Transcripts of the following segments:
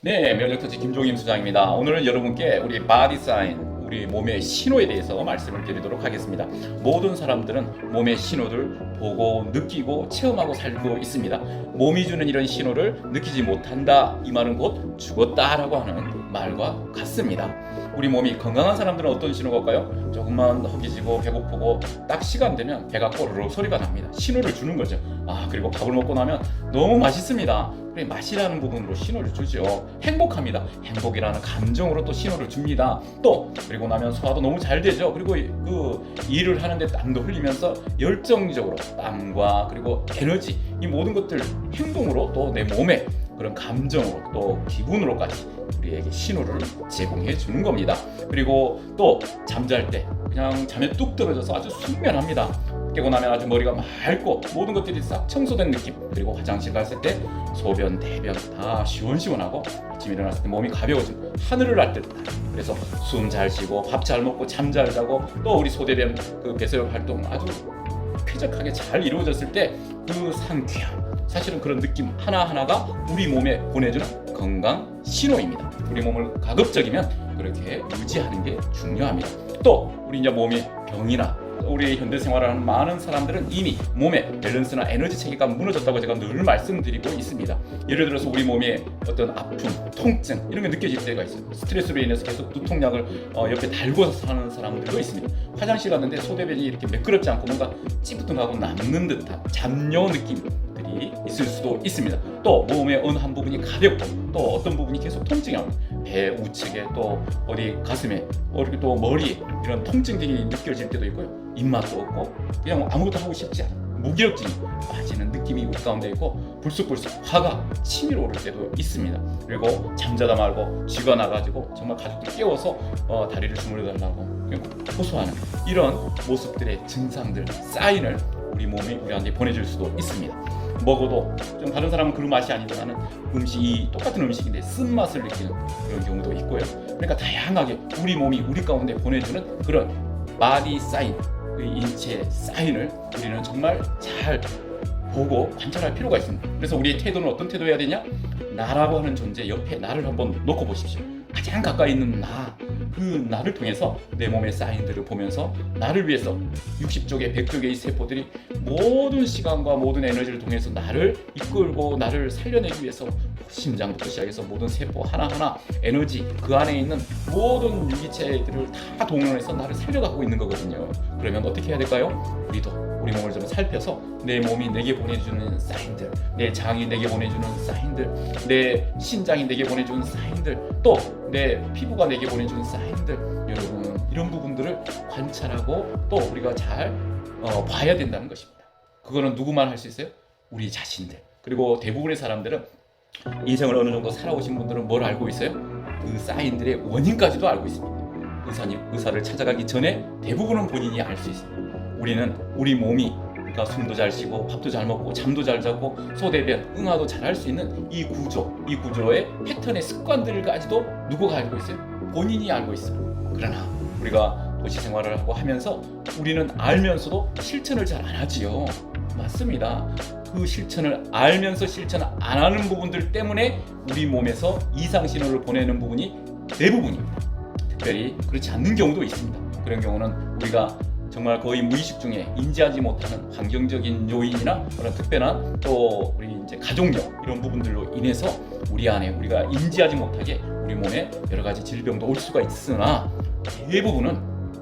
네, 면역터치 김종임 수장입니다. 오늘은 여러분께 우리 바디 사인, 우리 몸의 신호에 대해서 말씀을 드리도록 하겠습니다. 모든 사람들은 몸의 신호를 보고 느끼고 체험하고 살고 있습니다. 몸이 주는 이런 신호를 느끼지 못한다. 이 말은 곧 죽었다라고 하는 말과 같습니다. 우리 몸이 건강한 사람들은 어떤 신호가 올까요? 조금만 허기지고 배고프고 딱 시간 되면 배가 꼬르륵 소리가 납니다. 신호를 주는 거죠. 아 그리고 밥을 먹고 나면 너무 맛있습니다. 그래 맛이라는 부분으로 신호를 주죠. 행복합니다. 행복이라는 감정으로 또 신호를 줍니다. 또 그리고 나면 소화도 너무 잘 되죠. 그리고 이- 그 일을 하는데 땀도 흘리면서 열정적으로 땀과 그리고 에너지 이 모든 것들 행동으로 또 내 몸에 그런 감정으로 또 기분으로까지 우리에게 신호를 제공해 주는 겁니다. 그리고 또 잠잘 때 그냥 잠에 뚝 떨어져서 아주 숙면합니다. 깨고 나면 아주 머리가 맑고 모든 것들이 싹 청소된 느낌. 그리고 화장실 갔을 때 소변, 대변 다 시원시원하고 아침 일어났을 때 몸이 가벼워지고 하늘을 날 듯. 그래서 숨 잘 쉬고 밥 잘 먹고 잠 잘 자고 또 우리 소대변 그 배설 활동 아주 쾌적하게 잘 이루어졌을 때 그 상쾌함 사실은 그런 느낌 하나하나가 우리 몸에 보내주는 건강 신호입니다. 우리 몸을 가급적이면 그렇게 유지하는 게 중요합니다. 또 우리 이제 몸이 병이나 우리 현대 생활을 하는 많은 사람들은 이미 몸의 밸런스나 에너지 체계가 무너졌다고 제가 늘 말씀드리고 있습니다. 예를 들어서 우리 몸에 어떤 아픔, 통증 이런 게 느껴질 때가 있어요. 스트레스로 인해서 계속 두통약을 어, 옆에 달고서 사는 사람들도 있습니다. 화장실 갔는데 소대변이 이렇게 매끄럽지 않고 뭔가 찌뿌둥하고 남는 듯한 잡뇨 느낌 들이 있을 수도 있습니다. 또 몸의 어느 한 부분이 가볍고 또 어떤 부분이 계속 통증이 옵니다. 배 우측에 또 어디 가슴에 어, 이렇게 또 머리 이런 통증들이 느껴질 때도 있고요. 입맛도 없고 그냥 아무것도 하고 싶지 않아. 무기력증이 빠지는 느낌이 우리 가운데 있고 불쑥불쑥 화가 치밀어 오를 때도 있습니다. 그리고 잠자다 말고 쥐가 나가지고 정말 가족들 깨워서 어, 다리를 주물러 달라고 호소하는 이런 모습들의 증상들 사인을 우리 몸이 우리한테 보내줄 수도 있습니다. 먹어도 좀 다른 사람은 그 맛이 아니지만은 음식이 똑같은 음식인데 쓴맛을 느끼는 그런 경우도 있고요. 그러니까 다양하게 우리 몸이 우리 가운데 보내주는 그런 바디 사인, 그 인체 사인을 우리는 정말 잘 보고 관찰할 필요가 있습니다. 그래서 우리의 태도는 어떤 태도여야 되냐? 나라고 하는 존재 옆에 나를 한번 놓고 보십시오. 가장 가까이 있는 나, 그 나를 통해서 내 몸의 사인들을 보면서 나를 위해서 60쪽의 100쪽의 이 세포들이 모든 시간과 모든 에너지를 통해서 나를 이끌고 나를 살려내기 위해서 심장부터 시작해서 모든 세포 하나하나 에너지 그 안에 있는 모든 유기체들을 다 동원해서 나를 살려가고 있는 거거든요. 그러면 어떻게 해야 될까요? 우리도 우리 몸을 좀 살펴서 내 몸이 내게 보내주는 사인들, 내 장이 내게 보내주는 사인들, 내 신장이 내게 보내주는 사인들, 또 내 피부가 내게 보내주는 사인 들, 여러분 이런 부분들을 관찰하고 또 우리가 잘 어, 봐야 된다는 것입니다. 그거는 누구만 할 수 있어요? 우리 자신들. 그리고 대부분의 사람들은 인생을 어느 정도 살아오신 분들은 뭘 알고 있어요? 그 사인들의 원인까지도 알고 있습니다. 의사님, 의사를 찾아가기 전에 대부분은 본인이 알 수 있습니다. 우리는 우리 몸이 그러니까 숨도 잘 쉬고 밥도 잘 먹고 잠도 잘 자고 소대변, 응아도 잘 할 수 있는 이 구조, 이 구조의 패턴의 습관들까지도 누구가 알고 있어요? 본인이 알고 있어요. 그러나 우리가 도시 생활을 하고 하면서 우리는 알면서도 실천을 잘 안 하지요. 맞습니다. 그 실천을 알면서 실천 안 하는 부분들 때문에 우리 몸에서 이상 신호를 보내는 부분이 대부분입니다. 특별히 그렇지 않는 경우도 있습니다. 그런 경우는 우리가 정말 거의 무의식 중에 인지하지 못하는 환경적인 요인이나 그런 특별한 또 우리 이제 가족력 이런 부분들로 인해서 우리 안에 우리가 인지하지 못하게 우리 몸에 여러 가지 질병도 올 수가 있으나 대부분은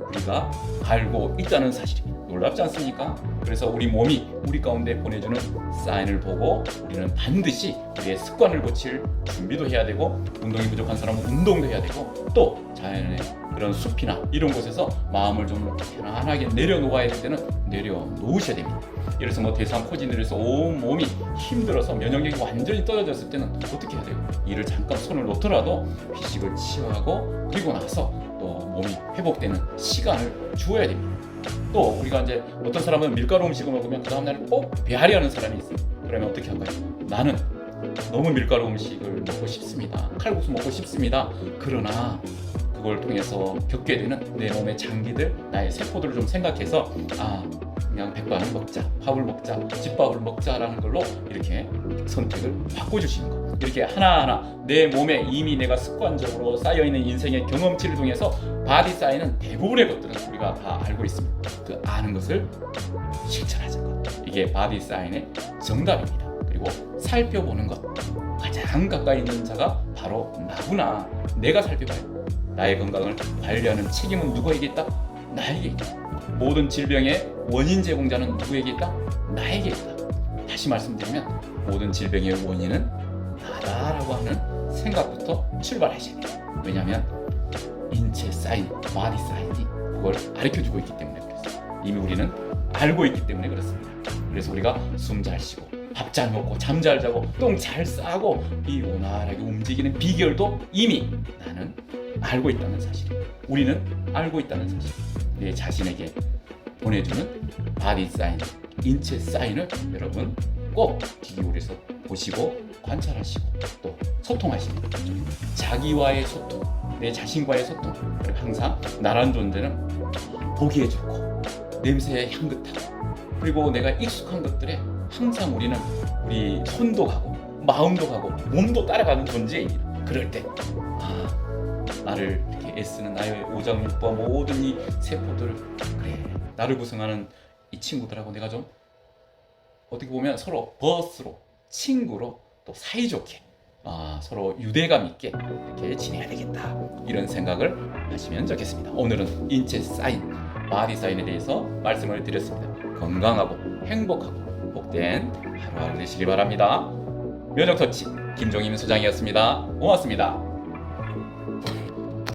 우리가 알고 있다는 사실입니다. 놀랍지 않습니까? 그래서 우리 몸이 우리 가운데 보내주는 사인을 보고 우리는 반드시 우리의 습관을 고칠 준비도 해야 되고 운동이 부족한 사람은 운동도 해야 되고 또 자연의 그런 숲이나 이런 곳에서 마음을 좀 편안하게 내려놓아야 될 때는 내려놓으셔야 됩니다. 예를 들어서 뭐 대상포진들에서 온 몸이 힘들어서 면역력이 완전히 떨어졌을 때는 어떻게 해야 돼요? 이를 잠깐 손을 놓더라도 휴식을 취하고 그리고 나서 또 몸이 회복되는 시간을 주어야 됩니다. 또 우리가 이제 어떤 사람은 밀가루 음식을 먹으면 그 다음날 꼭 배앓이하는 사람이 있어요. 그러면 어떻게 할까요? 나는 너무 밀가루 음식을 먹고 싶습니다. 칼국수 먹고 싶습니다. 그러나 그걸 통해서 겪게 되는 내 몸의 장기들, 나의 세포들을 좀 생각해서 아 그냥 백반을 먹자, 밥을 먹자, 집밥을 먹자라는 걸로 이렇게 선택을 바꿔주시는 거. 이렇게 하나하나 내 몸에 이미 내가 습관적으로 쌓여 있는 인생의 경험치를 통해서 바디 사인은 대부분의 것들은 우리가 다 알고 있습니다. 그 아는 것을 실천하는 것 이게 바디 사인의 정답입니다. 그리고 살펴보는 것 가장 가까이 있는 자가 바로 나구나. 내가 살펴봐야 돼. 나의 건강을 관리하는 책임은 누구에게 있다? 나에게 있다. 모든 질병의 원인 제공자는 누구에게 있다? 나에게 있다. 다시 말씀드리면 모든 질병의 원인은 나다라고 하는 생각부터 출발하셔야 돼요. 왜냐하면 인체 사인, 바디 사인이 그걸 가르쳐주고 있기 때문에 그렇습니다. 이미 우리는 알고 있기 때문에 그렇습니다. 그래서 우리가 숨 잘 쉬고 밥 잘 먹고 잠 잘 자고 똥 잘 싸고 이 원활하게 움직이는 비결도 이미 나는 알고 있다는 사실. 우리는 알고 있다는 사실. 내 자신에게 보내주는 바디 사인, 인체 사인을 여러분 꼭 귀 기울여서 보시고 관찰하시고 또 소통하시는 거죠. 자기와의 소통, 내 자신과의 소통. 항상 나란 존재는 보기에 좋고 냄새에 향긋하고 그리고 내가 익숙한 것들에 항상 우리는 우리 손도 가고 마음도 가고 몸도 따라가는 존재입니다. 그럴 때 아, 나를 이렇게 애쓰는 나의 오장육부와 모든 이 세포들 그래 나를 구성하는 이 친구들하고 내가 좀 어떻게 보면 서로 버스로 친구로 또 사이좋게 아, 서로 유대감 있게 이렇게 지내야 되겠다 이런 생각을 하시면 좋겠습니다. 오늘은 인체 사인, 바디 사인에 대해서 말씀을 드렸습니다. 건강하고 행복하고 복된 하루하루 되시길 바랍니다. 면역 터치 김종임 소장이었습니다. 고맙습니다.